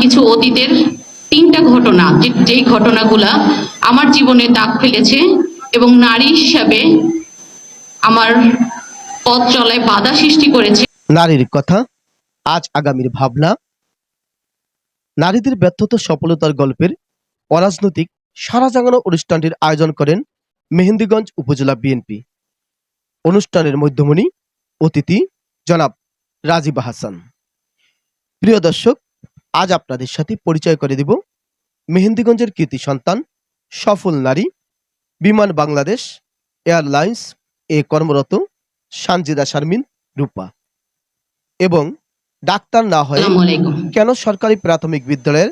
কিছু অতীতের তিনটা ঘটনা যেই ঘটনাগুলা আমার জীবনে দাগ ফেলেছে এবং নারী হিসাবে আমার পথ চলায় বাধা সৃষ্টি করেছে। নারীর কথা, আজ আগামীর ভাবনা, নারীদের ব্যর্থতা, সফলতার গল্পের অরাজনৈতিক সারা জাগানো অনুষ্ঠানটির আয়োজন করেন মেহেন্দিগঞ্জ উপজেলা বিএনপি। অনুষ্ঠানের মধ্যমণি অতিথি জনাব রাজিবা হাসান প্রিয় দর্শক আজ আপনাদের সাথে পরিচয় করে দিব মেহেন্দিগঞ্জের কৃতি সন্তান সফল নারী বিমান বাংলাদেশ এয়ারলাইন্স এ কর্মরত সানজিদা শারমিন রূপা। এবং ডাক্তার না হয়ে কেন সরকারি প্রাথমিক বিদ্যালয়ের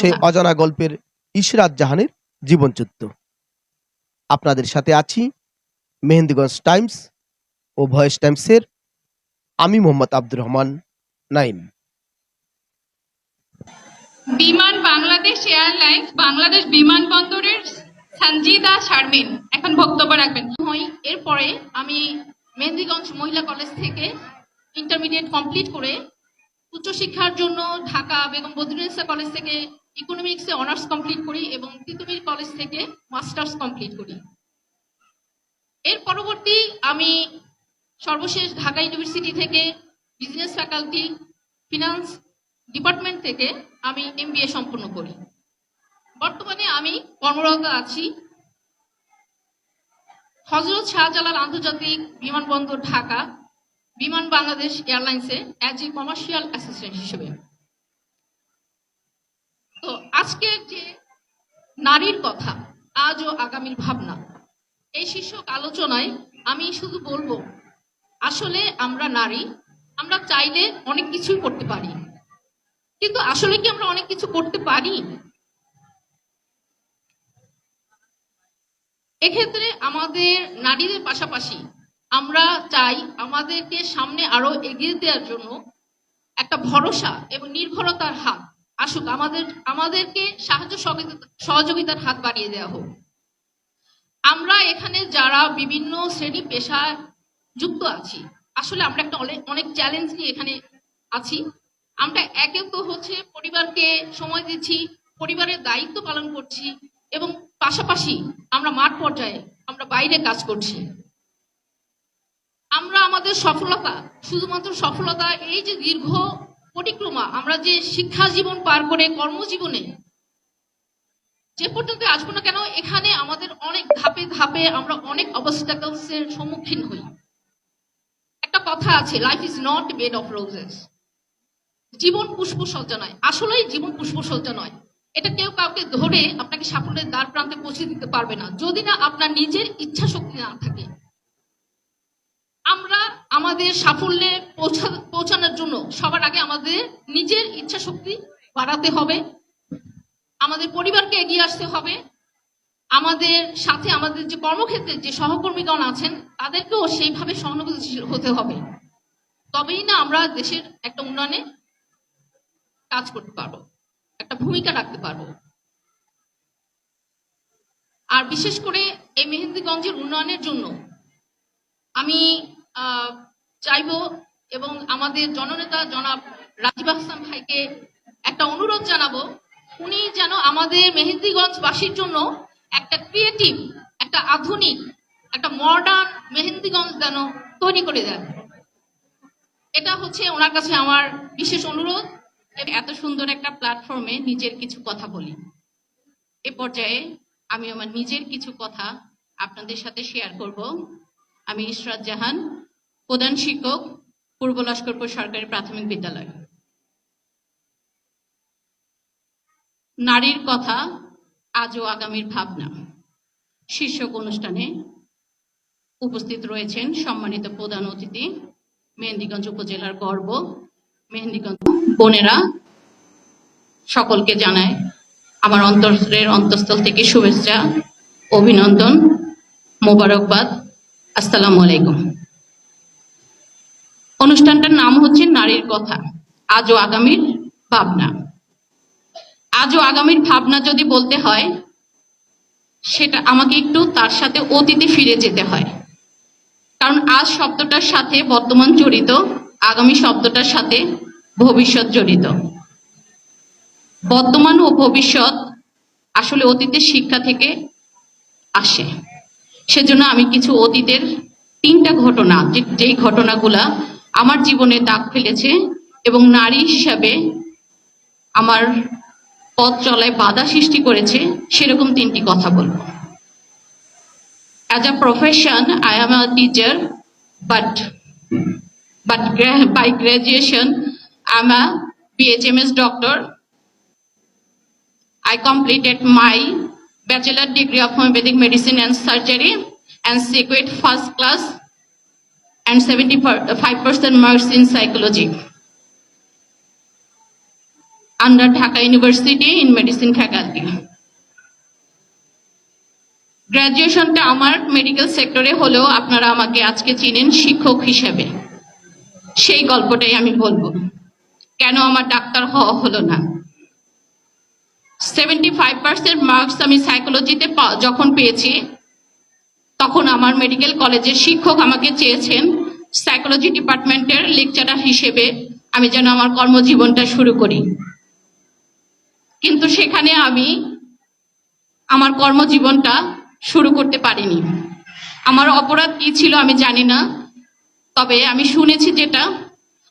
সেই অজানা গল্পের ইশরাত জাহানের জীবনযুদ্ধ আপনাদের সাথে আছি মেহেন্দিগঞ্জ টাইমস ও ভয়েস টাইমসের আমি মোহাম্মদ আব্দুর রহমান নাইম। বিমান বাংলাদেশ এয়ারলাইন্স, বাংলাদেশ বিমানবন্দরের সঞ্জিদা শারমিন। এখন বক্তব্য রাখবেন। হই এরপরে আমি মেহেন্দিগঞ্জ মহিলা কলেজ থেকে ইন্টারমিডিয়েট কমপ্লিট করে উচ্চশিক্ষার জন্য ঢাকা বেগম বদরুন্নেসা কলেজ থেকে ইকোনমিক্সে অনার্স কমপ্লিট করি এবং তিতুমির কলেজ থেকে মাস্টার্স কমপ্লিট করি। এর পরবর্তী আমি সর্বশেষ ঢাকা ইউনিভার্সিটি থেকে বিজনেস ফ্যাকাল্টি, ফিনান্স ডিপার্টমেন্ট থেকে আমি এমবিএ সম্পন্ন করি। বর্তমানে আমি কর্মরত আছি হজরত শাহজালাল আন্তর্জাতিক বিমানবন্দর ঢাকা, বিমান বাংলাদেশ এয়ারলাইন্সে অ্যাজ এ কমার্শিয়াল অ্যাসিস্ট্যান্ট হিসেবে। তো আজকের যে নারীর কথা আজ ও আগামীর ভাবনা, এই শীর্ষক আলোচনায় আমি শুধু বলব, আসলে আমরা নারী, আমরা চাইলে অনেক কিছুই করতে পারি। কিন্তু আসলে কি আমরা অনেক কিছু করতে পারি? এক্ষেত্রে আমাদের নারীদের পাশাপাশি আমরা চাই আমাদেরকে সামনে আরও এগিয়ে দেওয়ার জন্য একটা ভরসা এবং নির্ভরতার হাত আসুক, আমাদের, আমাদেরকে সাহায্য সহযোগিতার হাত বাড়িয়ে দেওয়া হোক। আমরা এখানে যারা বিভিন্ন শ্রেণি পেশায় যুক্ত আছি, আসলে আমরা একটা অনেক অনেক চ্যালেঞ্জ নিয়ে এখানে আছি। আমরা একে তো হচ্ছে পরিবারকে সময় দিচ্ছি, পরিবারের দায়িত্ব পালন করছি এবং পাশাপাশি আমরা মাঠ পর্যায়ে আমরা বাইরে কাজ করছি। আমরা আমাদের সফলতা, শুধুমাত্র সফলতা, এই যে দীর্ঘ পরিক্রমা, আমরা যে শিক্ষা জীবন পার করে কর্মজীবনে যে পর্যন্ত আসব না কেন, এখানে আমাদের অনেক ধাপে ধাপে আমরা অনেক অবস্টাকলস এর সম্মুখীন হই। একটা কথা আছে life is not bed of roses জীবন পুষ্পসজ্জা নয়। আসলেই জীবন পুষ্পসজ্জা নয়। এটা কেউ কাউকে ধরে আপনাকে সাফল্যের দ্বার প্রান্তে পৌঁছে দিতে পারবে না। যদি না আপনার নিজের ইচ্ছা শক্তি না থাকে, আমরা আমাদের সাফল্যে পৌঁছা, পৌঁছানোর জন্য সবার আগে আমাদের নিজের ইচ্ছা শক্তি বাড়াতে হবে। আমাদের পরিবারকে এগিয়ে আসতে হবে। আমাদের সাথে আমাদের যে কর্মক্ষেত্রে যে সহকর্মীগণ আছেন, তাদেরকেও সেইভাবে সহানুভূতিশীল হতে হবে। তবেই না আমরা দেশের একটা উন্নয়নে কাজ করতে পারব, একটা ভূমিকা রাখতে পারব। আর বিশেষ করে এই মেহেন্দিগঞ্জের উন্নয়নের জন্য আমি চাইব এবং আমাদের জননেতা জনাব রাজীব হাসান ভাইকে একটা অনুরোধ জানাব, উনি যেন আমাদের মেহেন্দিগঞ্জবাসীর জন্য একটা ক্রিয়েটিভ, একটা আধুনিক, একটা মডার্ন মেহেন্দিগঞ্জ যেন তৈরি করে দেন। এটা হচ্ছে ওনার কাছে আমার বিশেষ অনুরোধ। এত সুন্দর একটা প্ল্যাটফর্মে নিজের কিছু কথা বলি। এ পর্যায়ে আমি আমার নিজের কিছু কথা আপনাদের সাথে শেয়ার করব। আমি ইশরাত জাহান, প্রধান শিক্ষক, পূর্ব লস্করপুর সরকারি প্রাথমিক বিদ্যালয়। নারীর কথা আজ ও আগামীর ভাবনা। শীর্ষক অনুষ্ঠানে উপস্থিত রয়েছেন সম্মানিত প্রধান অতিথি, মেহেন্দিগঞ্জ উপজেলার গর্ব মেহেন্দিগঞ্জ বোনেরা সকলকে জানায় আমার অন্তরের অন্তঃস্থল থেকে শুভেচ্ছা, অভিনন্দন, মোবারকবাদ। আসসালামু আলাইকুম। অনুষ্ঠানটার নাম হচ্ছে নারীর কথা। আজ ও আগামীর ভাবনা। আজ ও আগামীর ভাবনা যদি বলতে হয়, সেটা আমাকে একটু তার সাথে অতীতে ফিরে যেতে হয়। কারণ আজ শব্দটার সাথে বর্তমান জড়িত আগামী শব্দটার সাথে ভবিষ্যৎ জড়িত। বর্তমান ও ভবিষ্যৎ আসলে অতীতের শিক্ষা থেকে আসে। সেজন্য আমি কিছু অতীতের তিনটা ঘটনা যে যেই ঘটনাগুলা আমার জীবনে দাগ ফেলেছে এবং নারী হিসাবে আমার পথ চলায় বাধা সৃষ্টি করেছে সেরকম তিনটি কথা বলব। As a profession, I am a teacher, but but by graduation, I'm a BHMS doctor. I completed my bachelor degree of homeopathic medicine and surgery and secured first class and 75% marks in psychology under Dhaka University in medicine faculty. গ্র্যাজুয়েশনটা আমার medical সেক্টরে হলেও আপনারা আমাকে আজকে চিনেন শিক্ষক হিসেবে সেই গল্পটাই আমি বলব। কেন আমার ডাক্তার হওয়া হলো না? সেভেন্টি ফাইভ পার্সেন্ট মার্কস আমি সাইকোলজিতে যখন পেয়েছি, তখন আমার মেডিকেল কলেজের শিক্ষক আমাকে চেয়েছেন সাইকোলজি ডিপার্টমেন্টের লেকচারার হিসেবে আমি যেন আমার কর্মজীবনটা শুরু করি। কিন্তু সেখানে আমি আমার কর্মজীবনটা শুরু করতে পারিনি। আমার অপরাধ কি ছিল আমি জানি না। তবে আমি শুনেছি যেটা,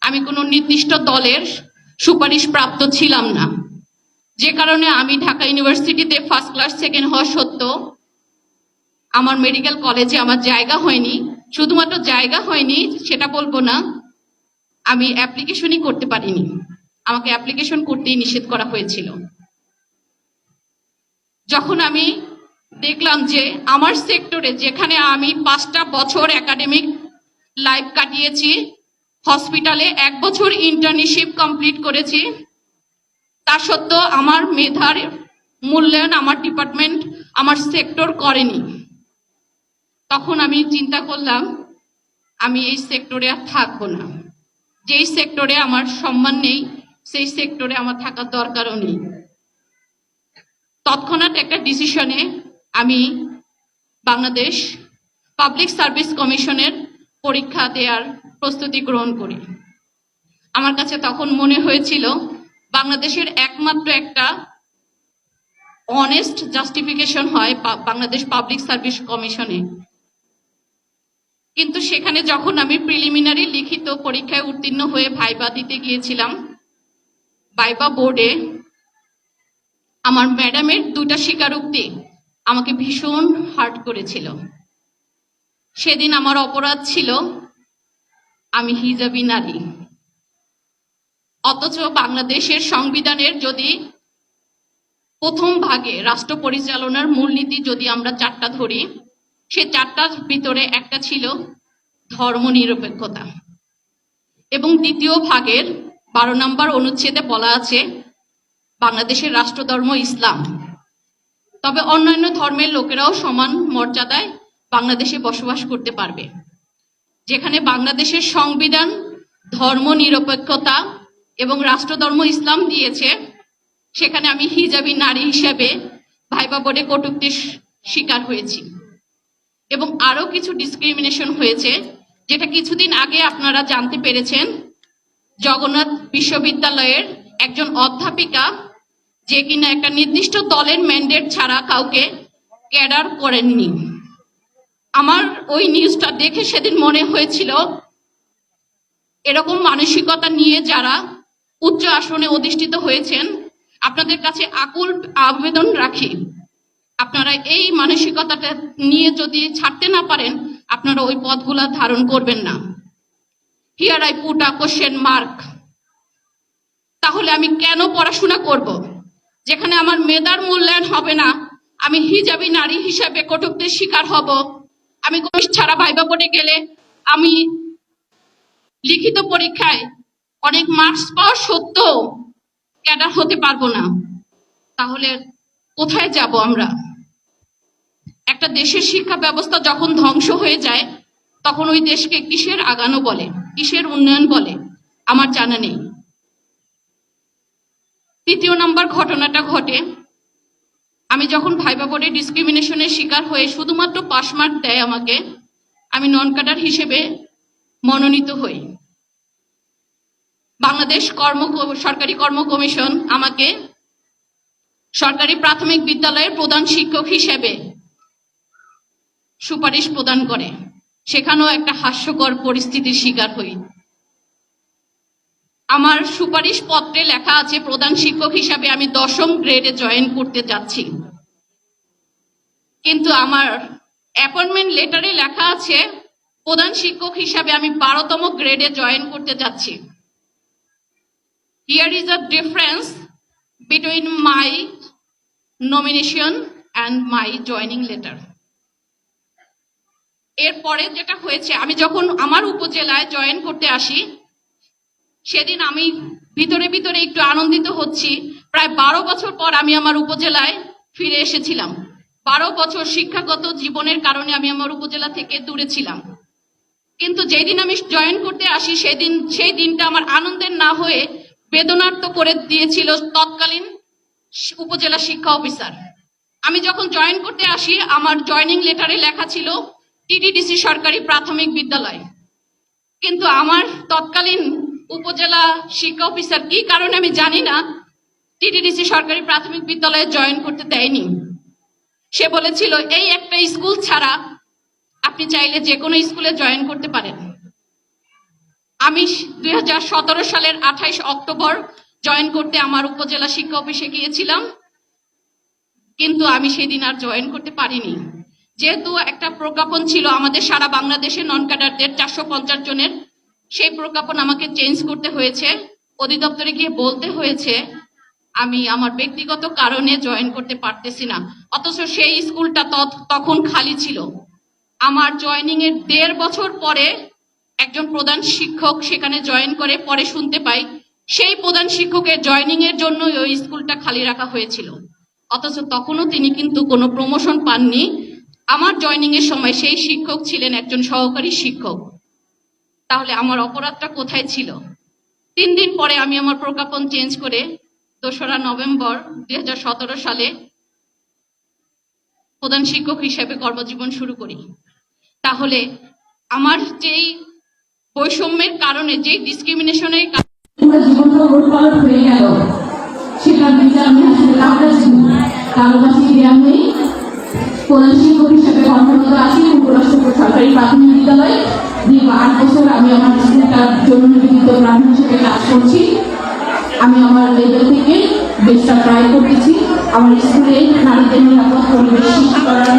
আমি কোনো নির্দিষ্ট দলের সুপারিশ প্রাপ্ত ছিলাম না। যে কারণে আমি ঢাকা ইউনিভার্সিটিতে ফার্স্ট ক্লাস সেকেন্ড হওয়া সত্ত্বেও আমার মেডিকেল কলেজে আমার জায়গা হয়নি। শুধুমাত্র জায়গা হয়নি, সেটা বলব না, আমি অ্যাপ্লিকেশনই করতে পারিনি। আমাকে অ্যাপ্লিকেশন করতেই নিষেধ করা হয়েছিল। যখন আমি দেখলাম যে আমার সেক্টরে যেখানে আমি পাঁচটা বছর একাডেমিক লাইফ কাটিয়েছি। হসপিটালে এক বছর ইন্টার্নশিপ কমপ্লিট করেছি। তা সত্ত্বেও আমার মেধার মূল্যায়ন আমার ডিপার্টমেন্ট আমার সেক্টর করেনি। তখন আমি চিন্তা করলাম, আমি এই সেক্টরে আর থাকব না। যেই সেক্টরে আমার সম্মান নেই, সেই সেক্টরে আমার থাকার দরকারও নেই। তৎক্ষণাৎ একটা ডিসিশনে আমি বাংলাদেশ পাবলিক সার্ভিস কমিশনের পরীক্ষা দেওয়ার প্রস্তুতি গ্রহণ করি। আমার কাছে তখন মনে হয়েছিল, বাংলাদেশের একমাত্র একটা অনেস্ট জাস্টিফিকেশন হয় বাংলাদেশ পাবলিক সার্ভিস কমিশনে কিন্তু সেখানে যখন আমি প্রিলিমিনারি লিখিত পরীক্ষায় উত্তীর্ণ হয়ে ভাইবা দিতে গিয়েছিলাম, ভাইবা বোর্ডে আমার ম্যাডামের দুটা স্বীকারোক্তি আমাকে ভীষণ হার্ট করেছিল। সেদিন আমার অপরাধ ছিল, আমি হিজাবি নারী। অথচ বাংলাদেশের সংবিধানের যদি প্রথম ভাগে রাষ্ট্র পরিচালনার মূলনীতি যদি আমরা চারটা ধরি, সে চারটার ভিতরে একটা ছিল ধর্মনিরপেক্ষতা এবং দ্বিতীয় ভাগের বারো নম্বর অনুচ্ছেদে বলা আছে, বাংলাদেশের রাষ্ট্রধর্ম ইসলাম। তবে অন্যান্য ধর্মের লোকেরাও সমান মর্যাদায় বাংলাদেশে বসবাস করতে পারবে। যেখানে বাংলাদেশের সংবিধান, ধর্ম নিরপেক্ষতা এবং রাষ্ট্রধর্ম ইসলাম দিয়েছে, সেখানে আমি হিজাবি নারী হিসেবে ভাইবা বোর্ডে কটুক্তির শিকার হয়েছি। এবং আরও কিছু ডিসক্রিমিনেশন হয়েছে, যেটা কিছুদিন আগে আপনারা জানতে পেরেছেন। জগন্নাথ বিশ্ববিদ্যালয়ের একজন অধ্যাপিকা, যে কিনা একটা নির্দিষ্ট দলের ম্যান্ডেট ছাড়া কাউকে ক্যাডার করেননি। আমার ওই নিউজটা দেখে সেদিন মনে হয়েছিল, এরকম মানসিকতা নিয়ে যারা উচ্চ আসনে অধিষ্ঠিত হয়েছেন, আপনাদের কাছে আকুল আবেদন রাখি। আপনারা এই মানসিকতাটা নিয়ে যদি ছাড়তে না পারেন, আপনারা ওই পদগুলা ধারণ করবেন না। Here I put a question mark তাহলে আমি কেন পড়াশোনা করব? যেখানে আমার মেধার মূল্যায়ন হবে না, আমি হিজাবি নারী হিসাবে কটুক্তির শিকার হব। আমি কোষ ছাড়া ভাইবা বোর্ডে গেলে আমি লিখিত পরীক্ষায় অনেক মার্কস পাওয়া সত্ত্বেও ক্যাডার হতে পারব না। তাহলে কোথায় যাব আমরা? একটা দেশের শিক্ষা ব্যবস্থা যখন ধ্বংস হয়ে যায়, তখন ওই দেশকে কিসের আগানো বলে, কিসের উন্নয়ন বলে? আমার জানা নেই। তৃতীয় নম্বর ঘটনাটা ঘটে আমি যখন ভাইবা বোর্ডে ডিসক্রিমিনেশনের শিকার হয়ে শুধুমাত্র পাস মার্ক দেয় আমাকে, আমি নন কাটার হিসেবে মনোনীত হই। বাংলাদেশ কর্ম সরকারি কর্ম কমিশন আমাকে সরকারি প্রাথমিক বিদ্যালয়ের প্রধান শিক্ষক হিসেবে সুপারিশ প্রদান করে। সেখানেও একটা হাস্যকর পরিস্থিতির শিকার হই। আমার সুপারিশ পত্রে লেখা আছে, প্রধান শিক্ষক হিসাবে আমি দশম গ্রেডে জয়েন করতে যাচ্ছি। কিন্তু আমার অ্যাপয়েন্টমেন্ট লেটারে লেখা আছে, প্রধান শিক্ষক হিসাবে আমি বারোতম গ্রেডে জয়েন করতে যাচ্ছি। Here is a difference between my nomination and my joining letter এরপরে যেটা হয়েছে, আমি যখন আমার উপজেলায় জয়েন করতে আসি সেদিন আমি ভিতরে ভিতরে একটু আনন্দিত হচ্ছি। প্রায় বারো বছর পর আমি আমার উপজেলায় ফিরে এসেছিলাম। বারো বছর শিক্ষাগত জীবনের কারণে আমি আমার উপজেলা থেকে দূরে ছিলাম। কিন্তু যেদিন আমি জয়েন করতে আসি, সেদিন, সেই দিনটা আমার আনন্দের না হয়ে বেদনার্থ করে দিয়েছিল তৎকালীন উপজেলা শিক্ষা অফিসার। আমি যখন জয়েন করতে আসি, আমার জয়নিং লেটারে লেখা ছিল, টিটিডিসি সরকারি প্রাথমিক বিদ্যালয়। কিন্তু আমার তৎকালীন উপজেলা শিক্ষা অফিসার কি কারণে আমি জানি না। টিটিডিসি সরকারি প্রাথমিক বিদ্যালয়ে জয়েন করতে দেয়নি। সে বলেছিল, এই একটা স্কুল ছাড়া আপনি চাইলে যে কোনো স্কুলে জয়েন করতে পারেন। আমি দুই হাজার সতেরো সালের আঠাইশ অক্টোবর জয়েন করতে আমার উপজেলা শিক্ষা অফিসে গিয়েছিলাম, কিন্তু আমি সেদিন আর জয়েন করতে পারিনি। যেহেতু একটা প্রজ্ঞাপন ছিল আমাদের সারা বাংলাদেশে, নন ক্যাডারদের চারশো পঞ্চাশ জনের সেই প্রজ্ঞাপন আমাকে চেঞ্জ করতে হয়েছে। অধিদপ্তরে গিয়ে বলতে হয়েছে, আমি আমার ব্যক্তিগত কারণে জয়েন করতে পারতেছি না। অথচ সেই স্কুলটা তখন খালি ছিল। আমার জয়নিং এর দেড় বছর পরে একজন প্রধান শিক্ষক সেখানে জয়েন করে, পরে শুনতে পাই, সেই প্রধান শিক্ষকের জয়নিং এর জন্য ওই স্কুলটা খালি রাখা হয়েছিল। অথচ তখনও তিনি কিন্তু কোনো প্রমোশন পাননি। আমার জয়নিং এর সময় সেই শিক্ষক ছিলেন একজন সহকারী শিক্ষক। তাহলে আমার অপরাধটা কোথায় ছিল? তিন দিন পরে আমি আমার প্রজ্ঞাপন চেঞ্জ করে দোসরা নভেম্বর দু হাজার সতেরো সালে প্রধান শিক্ষক হিসেবে কর্মজীবন শুরু করি। তাহলে আমার যেই বৈষম্যের কারণে, যেই ডিসক্রিমিনেশনের পুরো গ্রামে প্রধান শিক্ষক হিসেবে কর্মরত আছি উপরাষ্ট্রপুর সরকারি প্রাথমিক বিদ্যালয়ে দীর্ঘ আট বছর আমি আমার স্কুলটার জন্য নিবেদিত প্রাণ হিসেবে কাজ করছি। আমি আমার লেভেল থেকে বেশটা ট্রাই করতেছি আমার স্কুলে নারীদের নিরাপদ পরিবেশ সৃষ্টি করার